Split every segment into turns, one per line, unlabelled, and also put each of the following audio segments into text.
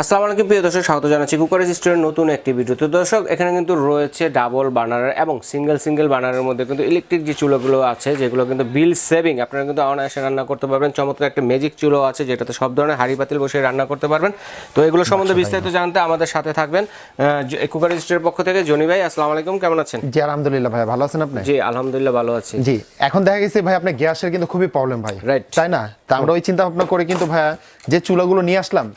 আসসালামু আলাইকুম প্রিয় দর্শক স্বাগত জানাচ্ছি কুকার রেজিস্টারের নতুন একটি ভিডিও তো দর্শক এখানে কিন্তু রয়েছে ডাবল বার্নারের এবং সিঙ্গেল সিঙ্গেল বার্নারের মধ্যে কিন্তু ইলেকট্রিক যে চুলোগুলো আছে যেগুলো কিন্তু বিল সেভিং আপনারা কিন্তু অনায়াসে রান্না করতে পারবেন। চমৎকার একটা ম্যাজিক চুলো আছে যেটাতে সব ধরনের হাড়ি পাতিল বসে রান্না করতে পারবেন। তো এগুলো সম্বন্ধে বিস্তারিত জানতে আমাদের সাথে থাকবেন কুকার রেজিস্টারের পক্ষ থেকে জনি ভাই আসসালামু আলাইকুম কেমন আছেন?
জি আলহামদুলিল্লাহ ভাই ভালো আছেন আপনি?
জি আলহামদুলিল্লাহ ভালো আছি।
জি এখন দেখা গেছে ভাই আপনার গ্যাসের কিন্তু খুবই প্রবলেম ভাই।
রাইট
তাই না? তা আমরা ওই চিন্তা ভাবনা করে কিন্তু ভাইয়া যে চুলাগুলো নিয়ে আসলাম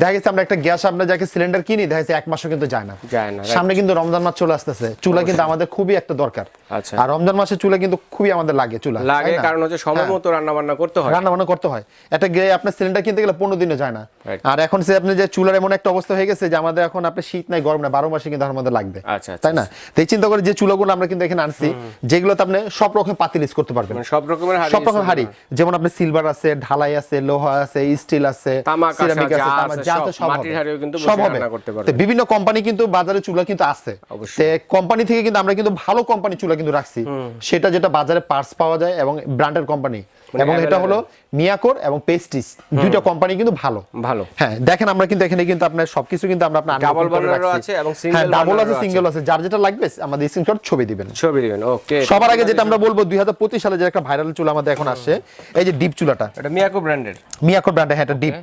দেখা গেছে আমরা একটা গ্যাস আপনার যাকে সিলিন্ডার কিনি দেখা গেছে এক মাসও কিন্তু যায় না।
যায় না,
সামনে কিন্তু রমজান মাস চলে আসতেছে। চুলা কিন্তু আমাদের খুবই একটা দরকার।
আচ্ছা।
আর রমজান মাসে চুলা কিন্তু খুবই আমাদের লাগে চুলা
লাগে কারণ হচ্ছে সময় মতো রান্না বান্না করতে হয়।
রান্না বান্না করতে হয়। একটা গে আপনার সিলিন্ডার কিনতে গেলে পনেরো দিনে যায় না। আর এখন সে আপনি যে চুলার এমন একটা অবস্থা হয়ে গেছে যে আমাদের এখন আপনি শীত নাই গরম নাই বারো মাসে কিন্তু আমাদের লাগবে।
আচ্ছা, আচ্ছা।
তাই না? তো এই চিন্তা করে যে চুলাগুলো আমরা কিন্তু এখানে আনছি যেগুলোতে আপনি সব রকম পাতিল ইউজ করতে পারবেন।
মানে সব রকমের হাঁড়ি
সব রকম হাড়ি। যেমন আপনি সিলভার আছে ঢালাই আছে লোহা আছে স্টিল আছে সিরামিক আছে
যা
তামা,
আছে
যা
সব। মাটির। হাঁড়িও কিন্তু
সব হবে
করতে পারবে।
বিভিন্ন কোম্পানি কিন্তু বাজারে চুলা কিন্তু আছে
অবশ্যই।
কোম্পানি থেকে কিন্তু আমরা কিন্তু ভালো কোম্পানি চুলা কিন্তু রাখছি সেটা যেটা বাজারে পার্টস পাওয়া যায় এবং ব্র্যান্ডের কোম্পানি এবং এটা হলো মিয়াকোর এবং পেস্টিস দুইটা কোম্পানি কিন্তু ভালো।
ভালো।
হ্যাঁ দেখেন আমরা কিন্তু এখানে কিন্তু আপনার সবকিছু কিন্তু আমরা আপনার
burner-ও
রাখছি।
আছে এবং single
হ্যাঁ ডাবল আছে সিঙ্গেল আছে। যার যেটা লাগবে আমাদের স্ক্রিনশট ছবি দিবেন।
ছবি দিবেন ওকে
সবার আগে যেটা আমরা বলব দুই হাজার পঁচিশ সালে যে একটা ভাইরাল চুলা আমাদের এখন আসছে এই যে ডিপ চুলাটা।
এটা মিয়াকো ব্র্যান্ডের
মিয়াকোর ব্র্যান্ডে হ্যাঁ এটা ডিপ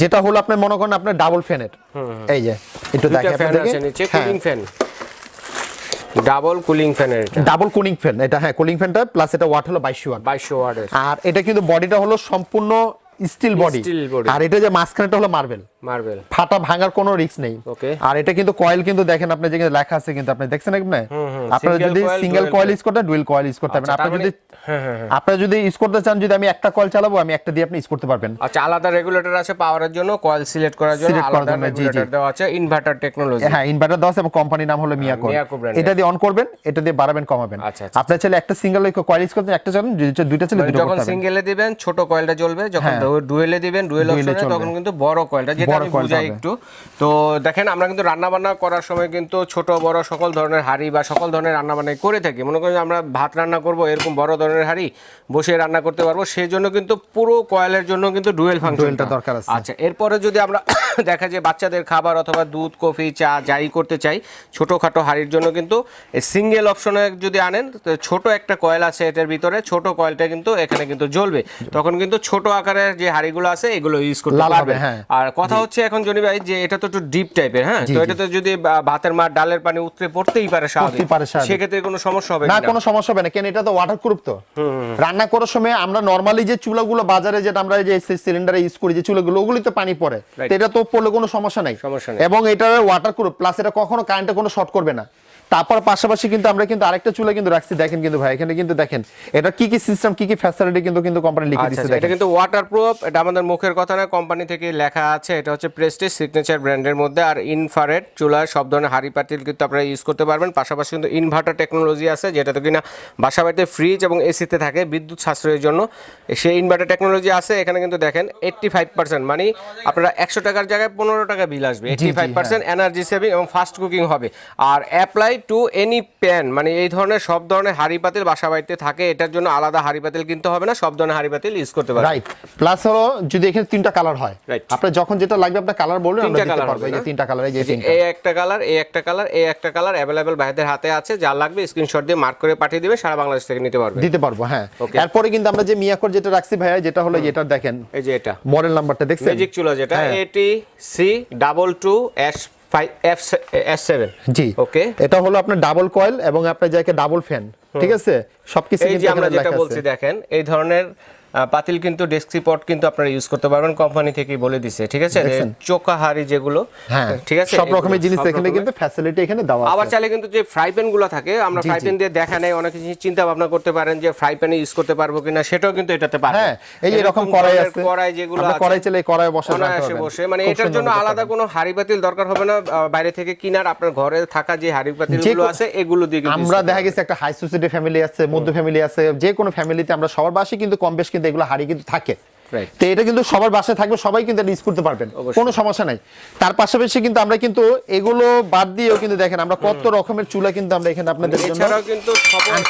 যেটা হলো আপনার মনে করেন আপনার ডাবল ফ্যানের এই যে একটু দেখেন
কুলিং ফ্যান ডাবল কুলিং ফ্যানের এটা।
ডাবল কুলিং ফ্যান এটা হ্যাঁ কুলিং ফ্যানটা প্লাস এটা ওয়াট হলো বাইশশো ওয়াট
22 ওয়াট
আর এটা কিন্তু বডিটা হলো সম্পূর্ণ স্টিল বডি। আর এটা যে মাঝখানেটা হলো মার্বেল
মার্বেল
ফাটা ভাঙার কোনো রিস্ক নেই।
Okay.
আর এটা কিন্তু কয়েল কিন্তু দেখেন আপনি যেখানে লেখা আছে কিন্তু আপনি দেখছেন আপনি? আপনারা যদি সিঙ্গেল কয়েল ইউজ করতে ডুয়েল কয়েল ইউজ করতে পারবেন। আপনি যদি
হ্যাঁ হ্যাঁ হ্যাঁ।
আপনারা যদি ইউজ করতে চান যদি আমি একটা কয়েল চালাবো আমি একটা দিয়ে আপনি ইউজ করতে পারবেন।
আচ্ছা আলাদা রেগুলেটর আছে পাওয়ারের জন্য কয়েল সিলেক্ট করার জন্য আলাদা। রেগুলেটর দেওয়া আছে ইনভার্টার টেকনোলজি
হ্যাঁ ইনভার্টার দেওয়া আছে এবং কোম্পানির নাম হলো মিয়াকো এটা দিয়ে অন করবেন এটা দিয়ে বাড়াবেন কমাবেন।
আচ্ছা, আচ্ছা।
আপনার চাইলে একটা সিঙ্গেল কয়েল ইউজ করতে একটা চালান যদি দুইটা চাইলে দুটো
যখন
করতে
সিঙ্গেলে দিবেন ছোট কয়েলটা জ্বলবে যখন
হ্যাঁ।
ডুয়েলে দিবেন ডুয়েল অপশনে তখন কিন্তু বড় কয়েলটা আমি বুঝাই একটু। তো দেখেন আমরা কিন্তু রান্না বান্না করার সময় কিন্তু ছোট বড় সকল ধরনের হাঁড়ি বা সকল ধরনের করে থাকি। মনে করি আমরা ভাত রান্না করব এরকম বড় ধরনের হাঁড়ি বসে রান্না করতে পারব। সেই জন্য কিন্তু পুরো কয়েলের জন্য কিন্তু ডুয়েল ফাংশন
Dual-টা দরকার আছে।
আচ্ছা এরপরে যদি আমরা দেখা যায় বাচ্চাদের খাবার অথবা দুধ কফি চা যাই করতে চাই ছোটখাটো হাঁড়ির জন্য কিন্তু সিঙ্গেল অপশনে যদি আনেন ছোট একটা কয়েল আছে এটার ভিতরে ছোট কয়েলটা কিন্তু এখানে কিন্তু জ্বলবে। তখন কিন্তু ছোট আকারের যে হাঁড়িগুলো আছে এগুলো ইউজ করতে পারবেন
হ্যাঁ।
আর কথা হচ্ছে এখন জনি ভাই যে এটা তো একটু ডিপ টাইপের হ্যাঁ? তো
এটা
তো যদি ভাতের মার ডালের পানি উতরে পড়তেই পারে স্বাভাবিক। সেক্ষেত্রে কোনো সমস্যা হবে
না
কিনা?
সমস্যা হবে না। কেন এটা তো ওয়াটার প্রুফ তো রান্না করার সময় আমরা নরমালি যে চুলাগুলো বাজারে যেটা আমরা যে সিলিন্ডারে ইউজ করি যে চুলাগুলো ওগুলি তো পানি পড়ে. তো এটা তো পড়লে কোনো সমস্যা নাই।
সমস্যা নেই।
এবং এটা ওয়াটার প্রুফ প্লাস এটা কখনো কারেন্টে কোনো শর্ট করবে না। তারপর পাশাপাশি কিন্তু আমরা কিন্তু আরেকটা চুলা কিন্তু রাখছি দেখেন কিন্তু ভাই এখানে কিন্তু দেখেন এটা কি কি সিস্টেম কি কি ফ্যাসিলিটি কিন্তু কিন্তু কোম্পানি লিখে
আচ্ছা
দিচ্ছে
আচ্ছা, এটা কিন্তু ওয়াটারপ্রুফ এটা আমাদের মুখের কথা না কোম্পানি থেকে লেখা আছে এটা হচ্ছে প্রেস্টিজ সিগনেচার ব্র্যান্ডের মধ্যে আর ইনফারেড চুলা সব ধরনের হাড়ি পাতিল কিন্তু আপনারা ইউজ করতে পারবেন পাশাপাশি কিন্তু ইনভার্টার টেকনোলজি আছে যেটাতে কিনা বাসা বাড়িতে ফ্রিজ এবং এসিতে থাকে বিদ্যুৎ সাশ্রয়ের জন্য সেই ইনভার্টার টেকনোলজি আছে এখানে কিন্তু দেখেন এইট্টি ফাইভ পার্সেন্ট মানে আপনারা একশো টাকার জায়গায় পনেরো টাকা বিল আসবে eighty five percent energy saving এবং ফাস্ট কুকিং হবে আর অ্যাপ্লাই টু এনি প্যান মানে এই ধরনের সব ধরনের হাড়ি পাতিল বাসা বাড়িতে থাকে এটার জন্য আলাদা হাড়ি পাতিল কিনতে হবে না সব ধরনের হাড়ি পাতিল ইউজ করতে পারবেন।
রাইট প্লাস হলো যদি এখানে তিনটা কালার হয়. আপনার যখন যেটা লাগবে আপনার কালার বলবেন আমরা দিতে পারব এই যে তিনটা কালার এই যে তিনটা।
এই একটা কালার এই একটা কালার এই একটা কালার অ্যাভেলেবেল ভাইদের হাতে আছে যা লাগবে স্ক্রিনশট দিয়ে মার্ক করে পাঠিয়ে দিবে সারা বাংলাদেশ থেকে নিতে পারবে।
দিতে পারব হ্যাঁ। এরপরে কিন্তু আমরা যে মিয়াকর যেটা রাখছি ভাইয়া যেটা হলো যেটা দেখেন
এই যে এটা।
মডেল নাম্বারটা দেখছেন?
ম্যাজিক চুলা যেটা। এটি C double two S seven
G.
Okay
এটা হলো আপনার ডাবল কয়েল এবং আপনার জায়গায় ডাবল ফ্যান ঠিক আছে? সবকিছু
আমরা যেটা বলছি দেখেন এই ধরনের পাতিল কিন্তু ডেস্কটপ কিন্তু আপনারা ইউজ করতে পারবেন কোম্পানি থেকেই বলে দিছে ঠিক আছে? চোকা হাড়ি যেগুলো
হ্যাঁ
ঠিক আছে?
সব রকমের জিনিস এখানে কিন্তু ফ্যাসিলিটি এখানে দেওয়া আছে।
আবার চাইলে কিন্তু যে ফ্রাই প্যানগুলো থাকে আমরা ফ্রাই প্যান দিয়ে দেখা নেই অনেক কিছু চিন্তা ভাবনা করতে পারেন যে ফ্রাই প্যানে ইউজ করতে পারব কিনা সেটাও কিন্তু এটাতে পারবেন
হ্যাঁ এই এরকম কড়াই আছে
কড়াই যেগুলো আছে,
কড়াই এই কড়াই বসে
অনায়াসে বসে মানে এটার জন্য আলাদা কোনো হাড়ি পাতিল দরকার হবে না বাইরে থেকে কিনার আপনার ঘরে থাকা যে হাড়ি
পাতিলগুলো
আছে এগুলো দিয়ে
আমরা দেখা গেছে একটা হাই সোসাইটি ফ্যামিলি আছে মধ্য ফ্যামিলি আছে যে কোনো ফ্যামিলিতে আমরা সবার বাসে কিন্তু কম বেশ কিন্তু এগুলো হাড়ি কিন্তু থাকে। তো এটা কিন্তু সবার বাসায় থাকবে সবাই কিন্তু ইউজ করতে পারবেন। কোনো সমস্যা নাই। তার পাশাপাশি কিন্তু আমরা কিন্তু এগুলো বাদ দিয়েও কিন্তু দেখেন আমরা কত রকমের চুলা কিন্তু আমরা এখানে আপনাদের জন্য
এছাড়াও কিন্তু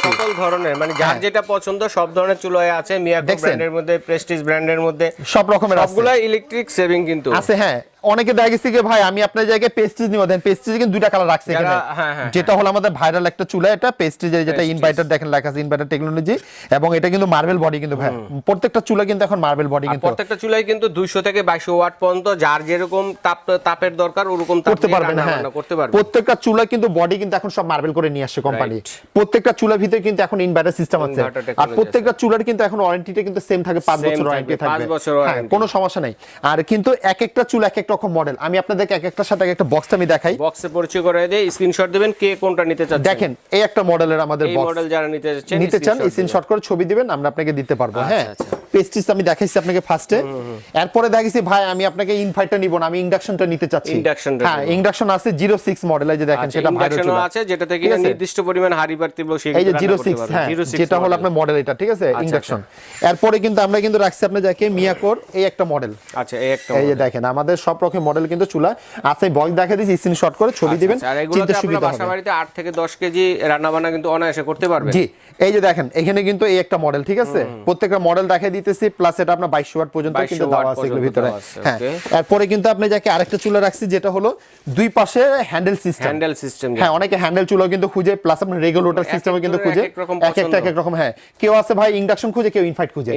সকল ধরনের মানে যার
হ্যাঁ।
যেটা পছন্দ সব ধরনের চুলায় আছে মিয়াকো ব্র্যান্ডের মধ্যে প্রেস্টিজ ব্র্যান্ডের মধ্যে।
সব রকমের আছে।
সবগুলা ইলেকট্রিক সেভিং কিন্তু।
আছে হ্যাঁ। অনেকে দেখা গেছে কি ভাই আমি আপনার জায়গায় পেস্টিজ নিব। দেন পেস্টিজ কিন্তু দুইটা কালার রাখছে এখানে।
হ্যাঁ, হ্যাঁ,
যেটা হলো আমাদের ভাইরাল একটা চুলা এটা পেস্টিজের যেটা ইনভার্টার দেখেন লেখা আছে ইনভার্টার টেকনোলজি এবং এটা কিন্তু মার্বেল বডি কিন্তু ভাই। প্রত্যেকটা চুলা কিন্তু এখন মার্বেল বডি কিন্তু।
প্রত্যেকটা চুলাই কিন্তু দুইশো থেকে বাইশশো ওয়াট পর্যন্ত যার যেরকম তাপ তাপের দরকার ওরকম তাপ
করতে
দিয়ে
পারবেন হ্যাঁ।
করতে পারবেন
প্রত্যেকটা চুলা কিন্তু বডি কিন্তু এখন সব মার্বেল করে নিয়ে আসছে কোম্পানি প্রত্যেকটা চুলার ভিতরে কিন্তু এখন ইনভার্টার সিস্টেম আছে। আর প্রত্যেকটা চুলার কিন্তু এখন ওয়ারেন্টিটা কিন্তু সেম থাকে পাঁচ
Same
বছর ওয়ারেন্টি থাকবে
বছর
হ্যাঁ,
warranty।
কোনো সমস্যা নাই। আর কিন্তু এক একটা চুলা এক রকম মডেল আমি আপনাদেরকে এক একটার সাথে একটা বক্সটা আমি দেখাই।
বক্সে পরিচয় করে দিয়ে স্ক্রিনশট দিবেন কে কোনটা নিতে চাচ্ছেন
দেখেন এই একটা মডেলের আমাদের
এই
বক্স
মডেল যারা নিতে চাচ্ছেন
নিতে চান স্ক্রিনশট করে ছবি দিবেন আমরা আপনাকে দিতে পারব হ্যাঁ?
আচ্ছা।
পেস্টিস আমি দেখাইছি আপনাকে ফার্স্টে এরপরে দেখাইছি ভাই আমি আপনাকে ইনভাইটটা নিব না আমি ইন্ডাকশনটা নিতে চাচ্ছি।
টা
হ্যাঁ ইন্ডাকশন আছে 06 মডেল এই যে দেখেন
আচ্ছা,
সেটা ভাইরাল
ও আছে যেটা থেকে নির্দিষ্ট পরিমাণ হাড়ি পাতি বসে
এই যে জিরো সিক্স হ্যাঁ যেটা হলো আপনার মডেল এটা ঠিক আছে? ইন্ডাকশন এরপরে কিন্তু আমরা কিন্তু রাখছি আপনার যাকে মিয়াকোর এই একটা মডেল
আচ্ছা এই একটা
এই যে দেখেন আমাদের সব রকম মডেল কিন্তু চুলা আছে। বক্স দেখা দিয়েছি স্ক্রিনশট করে ছবি দিবেন
আচ্ছা, আর এগুলোতে
চিনতে সুবিধা হবে।
বাড়িতে 8 থেকে 10 কেজি রান্না বান্না কিন্তু অনায়াসে করতে পারবেন।
জি এই যে দেখেন এখানে কিন্তু এই একটা মডেল ঠিক আছে? প্রত্যেকটা মডেল দেখাই দিতেছি প্লাস এটা আপনার বাইশশো ওয়াট পর্যন্ত কিন্তু দেওয়া আছে এগুলোর ভিতরে। হ্যাঁ এরপরে কিন্তু আপনি যাকে আরেকটা চুলা রাখছি যেটা হলো দুই পাশে হ্যান্ডেল সিস্টেম
হ্যান্ডেল সিস্টেম
হ্যাঁ অনেকে হ্যান্ডেল চুলা কিন্তু খুঁজে প্লাস আপনার রেগুলেটর সিস্টেমে কিন্তু খুঁজে।
এক
একটা এক এক রকম হ্যাঁ। কেউ আছে ভাই ইন্ডাকশন খুঁজে কেউ ইনফাইট
খুঁজে।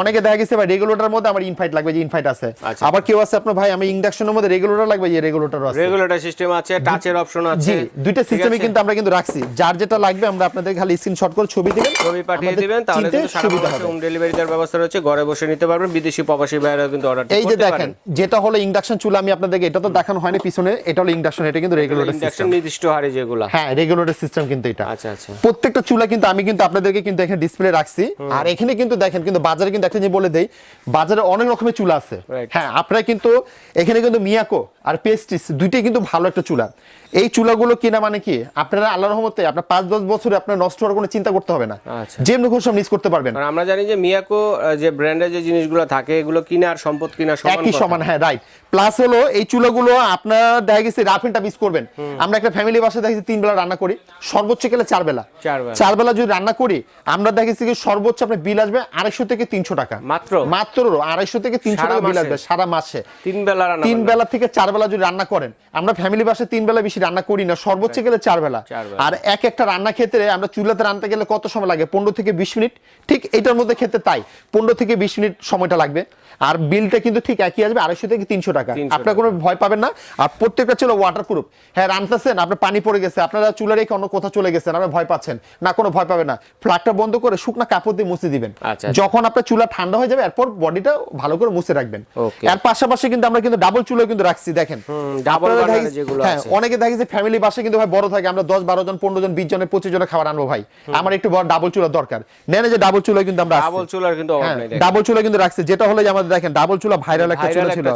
অনেকে দেখা গেছে ভাই রেগুলেটর মধ্যে আমার ইনফাইট লাগবে যে ইনফাইট আছে।
আচ্ছা।
আবার কেউ আছে আপনার ভাই আমি ইন্ডাকশনের মধ্যে রেগুলেটর লাগবে যে রেগুলেটর আছে।
রেগুলেটর সিস্টেম আছে টাচের অপশন আছে
জি দুইটা
ঠিক
সিস্টেমে
আছে?
কিন্তু আমরা কিন্তু রাখছি। যার যেটা লাগবে আমরা আপনাদের খালি স্ক্রিনশট করে ছবি দিবেন
ছবি পাঠিয়ে দিবেন তাহলে কিন্তু
সুবিধা হবে।
হোম ডেলিভারি দেওয়ার ব্যবস্থা রয়েছে ঘরে বসে নিতে পারবেন বিদেশি প্রবাসী ভাইরা কিন্তু অর্ডার
এই যে দেখেন যেটা হলো ইন্ডাকশন চুলা আমি আপনাদেরকে এটা তো দেখানো হয়নি পিছনে এটা হলো ইন্ডাকশন এটা কিন্তু রেগুলেটর
ইন্ডাকশন
সিস্টেম
নির্দিষ্ট হারে যেগুলো।
হ্যাঁ রেগুলেটর সিস্টেম কিন্তু এটা।
আচ্ছা আচ্ছা।
প্রত্যেকটা চুলা কিন্তু আমি কিন্তু আপনাদেরকে কিন্তু এখানে ডিসপ্লে রাখছি। আর এখানে কিন্তু দেখেন কিন্তু বাজারে কিন্তু একটা জিনিস বলে দেই বাজারে অনেক রকমের চুলা আছে. হ্যাঁ আপনারা কিন্তু এখানে কিন্তু মিয়াকো আর পেস্টিস দুইটাই কিন্তু ভালো একটা চুলা। এই চুলাগুলো কিনা মানে কি? আপনারা আল্লাহ রহমতে আপনার পাঁচ দশ বছরে আপনার নষ্ট হওয়ার কোনো চিন্তা করতে হবে না।
আচ্ছা।
যেমনি খুশি সব মিস করতে পারবেন।
আমরা জানি যে মিয়াকো যে ব্র্যান্ডের যে জিনিসগুলো থাকে এগুলো কিনা আর সম্পদ কিনা
একই সমান হ্যাঁ রাইট প্লাস হলো এই চুলাগুলো আপনারা দেখা গেছে রাফ এন্ড টাফ করবেন। আমরা একটা ফ্যামিলি বাসায় দেখা গেছে তিন বেলা রান্না করি সর্বোচ্চ গেলে চার বেলা
চার বেলা।
যদি রান্না করি আমরা দেখা গেছে কি সর্বোচ্চ আপনার বিল আসবে আড়াইশো থেকে তিনশো টাকা।
মাত্র?
মাত্র আড়াইশো থেকে তিনশো টাকা বিল আসবে সারা মাসে।
তিন বেলা রান্না
তিন বেলা থেকে চার বেলা যদি রান্না করেন আমরা ফ্যামিলি বাসে তিন বেলা বেশি রান্না করি না সর্বোচ্চ গেলে চার বেলা। আর এক একটা রান্না ক্ষেত্রে আমরা চুলাতে রান্নাতে গেলে কত সময় লাগে? পনেরো থেকে বিশ মিনিট। ঠিক এটার মধ্যে খেতে তাই পনেরো থেকে বিশ মিনিট সময়টা লাগবে। আর বিলটা কিন্তু ঠিক একই আসবে আড়াইশো থেকে তিনশো টাকা। আপনার কোনো ভয় পাবেন না। আর প্রত্যেকটা ছিল ওয়াটার প্রুফ হ্যাঁ রান্নাতেছেন আপনার পানি পড়ে গেছে আপনারা চুলা রেখে অন্য কোথাও চলে গেছেন আপনার ভয় পাচ্ছেন। না কোনো ভয় পাবে না। ফ্ল্যাগটা বন্ধ করে শুকনা কাপড় দিয়ে মুছে দিবেন।
আচ্ছা।
যখন আপনার চুলা ঠান্ডা হয়ে যাবে এরপর বডিটা ভালো করে মুছে রাখবেন. এর পাশাপাশি কিন্তু আমরা কিন্তু ডাবল চুলা কিন্তু রাখছি দেখেন। হ্যাঁ। অনেকে দেখেছি ফ্যামিলি বাসে কিন্তু ভাই বড় থাকে আমরা দশ বারো জন পনেরো জন বিশ জনের পঁচিশ জনের খাবার আনব ভাই। আমার একটু বড় ডাবল চুলা দরকার। নেন যে ডাবল চুলা কিন্তু আমরা
ডাবল চুলার কিন্তু অভাব
হ্যাঁ ডাবল চুলা কিন্তু রাখছি। যেটা হলো যে আমাদের দেখেন ডাবল চুলা ভাইরাল একটা চুলা ছিল।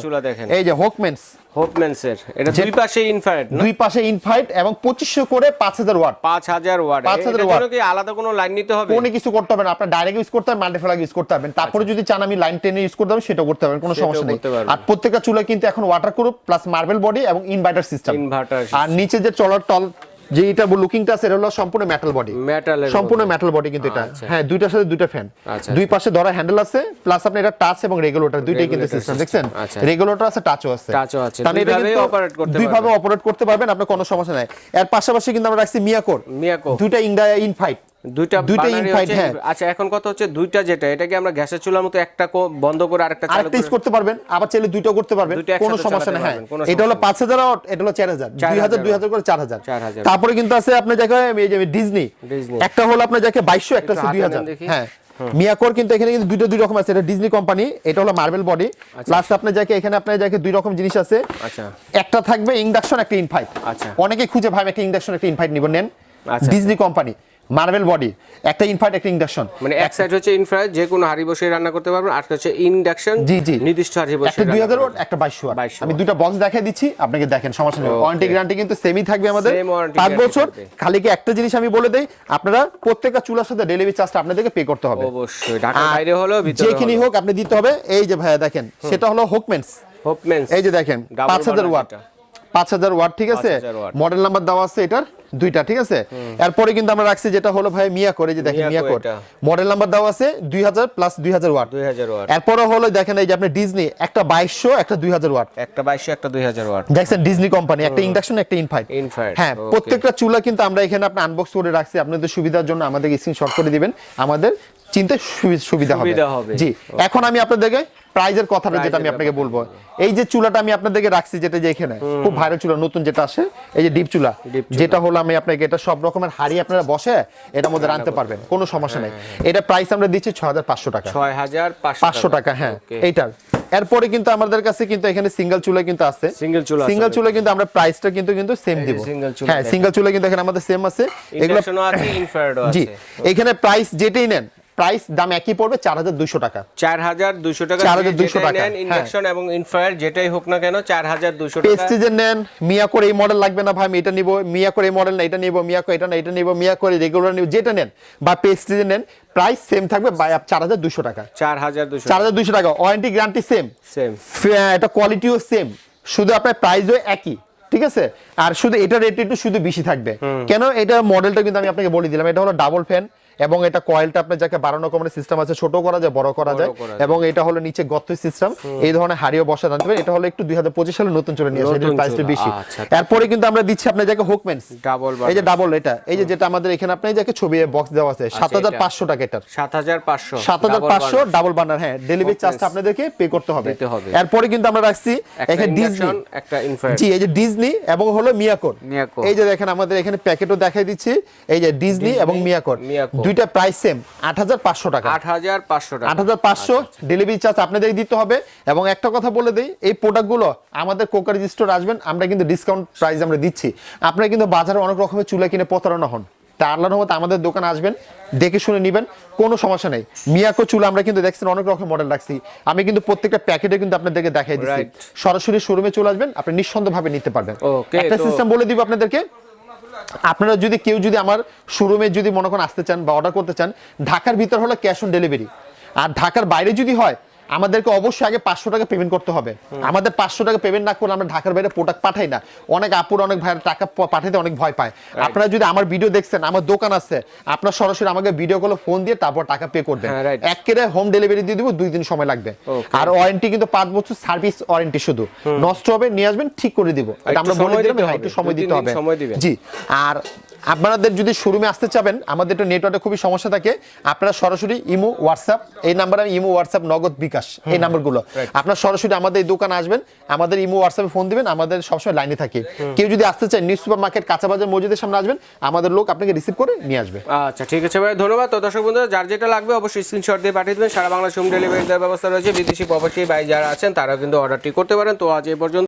এই যে হোকমেন্স
হোপমেন্সের এটা দুই পাশে ইনফ্রারেড
দুই পাশে ইনফাইট এবং পঁচিশশো করে পাঁচ হাজার ওয়াট।
পাঁচ হাজার ওয়াট।
5000
এটার
watt।
জন্য কি আলাদা কোনো লাইন নিতে হবে?
কোনো কিছু করতে হবে না। আপনার ডাইরেক্ট ইউজ করতে হবে মাল্টিফ্লাগ ইউজ করতে পারবেন তারপরে যদি চান আমি লাইন টেনে ইউজ করতে হবে সেটা করতে পারবেন কোনো সমস্যা নেই। আর প্রত্যেকটা চুলা কিন্তু এখন waterproof plus marble body এবং ইনভার্টার সিস্টেম
Inverter
আর নিচে যে চলার টল যে এটা লুকিংটা আছে এটা হলো সম্পূর্ণ মেটাল বডি
মেটাল
সম্পূর্ণ মেটাল বডি কিন্তু এটা।
আচ্ছা।
হ্যাঁ দুইটার সাথে দুইটা ফ্যান
আচ্ছা,
দুই পাশে ধরা হ্যান্ডেল আছে প্লাস আপনি এটা টাচ এবং রেগুলেটর দুইটাই কিন্তু সিস্টেম দেখছেন?
আচ্ছা।
রেগুলেটর আছে টাচও আছে।
Touch-ও আছে।
তাহলে এটা কিন্তু
অপারেট করতে
দুই
ভাবে
অপারেট করতে পারবেন আপনার কোনো সমস্যা নাই। এর পাশাপাশি কিন্তু আমরা রাখছি মিয়াকোর
মিয়াকো
দুইটা ইন ইনফাইট
দুইটা
দুইটা ইনফাইট হ্যাঁ।
আচ্ছা এখন কথা হচ্ছে দুইটা যেটা এটা কি আমরা গ্যাসের চুলার মতো একটা কো- বন্ধ করে আরেকটা চালু
আরেকটা করতে পারবেন আবার চাইলে দুইটাও করতে পারবেন কোনো সমস্যা নেই হ্যাঁ। এটা হলো
সমস্যা
পাঁচ হাজার আট এটা হলো চার হাজার দুই হাজার
4000
দুই হাজার করে
4000
তারপরে কিন্তু আছে আপনার জায়গায় এই যে ডিজনি। একটা হলো আপনার জায়গায় বাইশশো একটা আছে
হাতে
দুই
নেন
হাজার।
দেখি।
হ্যাঁ। মিয়াকোর কিন্তু এখানে কিন্তু দুইটা দুই রকম আছে এটা ডিজনি কোম্পানি এটা হলো মার্বেল বডি প্লাস আপনার জায়গায় এখানে আপনার জায়গায় দুই রকম জিনিস আছে।
আচ্ছা।
একটা থাকবে ইন্ডাকশন একটা ইনফাইট
আচ্ছা।
অনেকে খুঁজে ভাই একটা ইন্ডাকশন একটা ইনফাইট নিব নেন। ডিজনি কোম্পানি মার্বেল বডি একটা ইনফাইট একটা ইন্ডাকশন
মানে এক সাইড হচ্ছে ইনফ্রাট যে কোনো হাড়ি বসে রান্না করতে পারবেন আর হচ্ছে ইন্ডাকশন
জি, জি।
নির্দিষ্ট হাড়ি বসে
একটা দুই
রান্না
হাজার
করবেন।
ওয়াট একটা বাইশশো ওয়াট। আমি দুটো বক্স দেখাই দিচ্ছি আপনাকে দেখেন সমস্যা নেই. ওয়ারেন্টি গ্যারান্টি কিন্তু সেমই থাকবে আমাদের। পাঁচ বছর খালি কি একটা জিনিস আমি বলে দেই আপনারা প্রত্যেকটা চুলার সাথে ডেলিভারি চার্জটা আপনাদেরকে পে করতে হবে।
অবশ্যই ঢাকার বাইরে হলো ভিতরে
যেখানে হোক আপনি দিতে হবে। এই যে ভাইয়া দেখেন সেটা হলো হোকমেন্স
হোপমেন্স
এই যে দেখেন
Double
পাঁচ হাজার
burner
ওয়াট।
যেটা।
পাঁচ হাজার ওয়াট ঠিক আছে? মডেল নাম্বার দেওয়া আছে এটার দুইটা ঠিক আছে? এরপরে কিন্তু আমরা রাখছি যেটা হলো ভাই মিয়া করে যে দেখেন মিয়া কোড। মডেল নাম্বার দেওয়া আছে দুই হাজার প্লাস দুই হাজার ওয়াট। এরপরে হলো দেখেন এই যে আপনি ডিজনি একটা বাইশশো একটা দুই হাজার ওয়াট।
একটা বাইশশো একটা দুই হাজার ওয়াট।
দেখছেন ডিজনি কোম্পানি একটা ইন্ডাকশন একটা ইনফাইট হ্যাঁ প্রত্যেকটা চুলা কিন্তু আমরা এখানে আপনি আনবক্স করে রাখছি। আপনাদের সুবিধার জন্য আমাদের স্ক্রিনশট করে দিবেন আমাদের চিনতে সুবিধা হবে। জি এখন আমি আপনাদেরকে প্রাইজের কথাটা যেটা আমি আপনাকে বলব। এই যে চুলাটা আমি আপনাদেরকে রাখছি যেটা যে এখানে খুব ভাইরাল চুলা নতুন যেটা আসে এই যে ডিপ চুলা যেটা হলো আমি আপনাকে এটা সব রকমের হাড়ি আপনারা বসে এটার মধ্যে রাখতে পারবেন কোনো সমস্যা নেই। এটা প্রাইস আমরা দিচ্ছি ছ হাজার পাঁচশো টাকা।
ছয় হাজার
পাঁচশো টাকা। হ্যাঁ. এইটার। এরপরে কিন্তু আমাদের কাছে কিন্তু এখানে সিঙ্গেল চুলা কিন্তু আছে।
সিঙ্গেল চুলা
সিঙ্গেল চুলা কিন্তু আমরা প্রাইসটা কিন্তু কিন্তু সেম দিব। হ্যাঁ সিঙ্গেল চুলা কিন্তু এখানে আমাদের সেম আছে। এগুলো
আছে
জি
আছে।
এখানে প্রাইস যেটাই নেন প্রাইস দাম একই পড়বে চার হাজার দুশো টাকা।
চার হাজার দুশো টাকা
4200
দিয়ে যেটাই
টাকা,
নেন
হ্যাঁ।
ইন্ডাকশন এবং ইনফ্রারেড যেটাই হোক না কেন চার হাজার দুশো টাকা।
পেস্টিজের নেন মিয়া করে এই মডেল লাগবে না ভাই আমি এটা নিব মিয়া করে এই মডেল না এটা নিব মিয়া করে এটা না এটা নিব মিয়া করে রেগুলার নিব যেটা নেন। বা পেস্টিজের নেন প্রাইস সেম থাকবে চার হাজার দুশো টাকা।
চার হাজার দুশো
চার হাজার দুশো টাকা ওয়ারেন্টি গ্যারান্টি সেম
সেম
এটা কোয়ালিটিও সেম শুধু আপনার প্রাইসও একই ঠিক আছে? আর শুধু এটা রেট একটু শুধু বেশি থাকবে। কেন? এটা মডেলটা কিন্তু আমি আপনাকে বলে দিলাম এটা হলো ডাবল ফ্যান এবং এটা কয়েলটা আপনার যাকে বাড়ানো কমানো সিস্টেম আছে ছোট করা যায় বড় করা যায়। এবং এটা হলো নিচে গর্ত সিস্টেম এই ধরনের হাড়িও বসা জানতে পারেন। এটা হলো একটু দুই হাজার পঁচিশ সালে নতুন চলে নিয়ে আসে
নতুন
প্রাইসটা বেশি।
আচ্ছা।
এরপরে কিন্তু আমরা দিচ্ছি আপনার যাকে হোকমেন্স
ডাবল
এই যে ডাবল এটা। এই যে যেটা আমাদের এখানে আপনি যাকে ছবি বক্স দেওয়া আছে সাত হাজার পাঁচশো টাকা এটার।
সাত হাজার পাঁচশো
সাত হাজার পাঁচশো ডাবল বানার হ্যাঁ ডেলিভারি চার্জটা আপনাদেরকে পে করতে হবে। এরপরে কিন্তু আমরা রাখছি এখানে ডিজনি
একটা
জি এই যে ডিজনি এবং হলো মিয়াকোর। এই যে দেখেন আমাদের এখানে প্যাকেটও দেখাই দিচ্ছি। এই যে ডিজনি এবং মিয়াকোর। দুইটা প্রাইস সেম আট হাজার পাঁচশো টাকা।
আট হাজার পাঁচশো টাকা।
আট হাজার পাঁচশো ডেলিভারি চার্জ আপনাদের দিতে হবে। এবং একটা কথা বলে দিই এই প্রোডাক্টগুলো আমাদের কোকার স্টোর আসবেন আমরা কিন্তু ডিসকাউন্ট প্রাইস আমরা দিচ্ছি। আপনারা কিন্তু বাজারে অনেক রকমের চুলা কিনে প্রতারণা হন। তা আল্লাহর রহমতে আমাদের দোকান আসবেন দেখে শুনে নেবেন কোনো সমস্যা নেই। মিয়াকো চুলা আমরা কিন্তু দেখছেন অনেক রকম মডেল রাখছি। আমি কিন্তু প্রত্যেকটা প্যাকেটে কিন্তু আপনাদেরকে দেখাই দিচ্ছি. সরাসরি শোরুমে চলে আসবেন আপনি নিঃসন্দেহভাবে নিতে পারবেন। একটা সিস্টেম বলে দিব আপনাদেরকে। আপনারা যদি কেউ যদি আমার শোরুমে যদি মনে করেন আসতে চান বা অর্ডার করতে চান, ঢাকার ভিতর হলো ক্যাশ অন ডেলিভারি আর ঢাকার বাইরে যদি হয় আমাদেরকে অবশ্যই আগে পাঁচশো টাকা পেমেন্ট করতে হবে। আমাদের পাঁচশো টাকা পেমেন্ট না করলে আমরা ঢাকার বাইরে প্রোডাক্ট পাঠাই না। অনেক আপুর অনেক ভাইয়ের টাকা পাঠাতে অনেক ভয় পায়। আপনারা যদি আমার ভিডিও দেখছেন আমার দোকান আছে আপনার সরাসরি আমাকে ভিডিও কলে ফোন দিয়ে তারপর টাকা পে করবেন। এক কেটে হোম ডেলিভারি দিয়ে দিব দুই দিন সময় লাগবে। আর ওয়ারেন্টি কিন্তু পাঁচ বছর সার্ভিস ওয়ারেন্টি শুধু। নষ্ট হবে নিয়ে আসবেন ঠিক করে দিব। এটা আমরা বলে
সময়
দিলাম
দিতে
হ্যাঁ,
হবে।
একটু সময় দিতে হবে। জি। আর আপনাদের যদি শোরুমে আসতে চাবেন আমাদের তো নেটওয়ার্কে খুবই সমস্যা থাকে। আপনারা সরাসরি ইমো হোয়াটসঅ্যাপ এই নাম্বার আমি ইমো হোয়াটসঅ্যাপ নগদ বিকাশ এই নাম্বারগুলো। আপনারা সরাসরি আমাদের এই দোকানে আসবেন আমাদের ইমো হোয়াটসঅ্যাপে ফোন দিবেন আমাদের সবসময় লাইনে থাকি। কেউ যদি আসতে চায় নিউ সুপার মার্কেট কাঁচা বাজার মসজিদের সামনে আসবেন আমাদের লোক আপনাকে রিসিভ করে নিয়ে আসবে।
আচ্ছা ঠিক আছে ভাই ধন্যবাদ। তো দর্শক বন্ধুরা যার যেটা লাগবে অবশ্যই স্ক্রিনশট দিয়ে পাঠিয়ে দেবেন। সারা বাংলা হোম ডেলিভারি দেওয়ার ব্যবস্থা রয়েছে। বিদেশি প্রবাসী ভাই যারা আছেন তারা কিন্তু অর্ডারটি করতে পারেন। তো আজ এই পর্যন্ত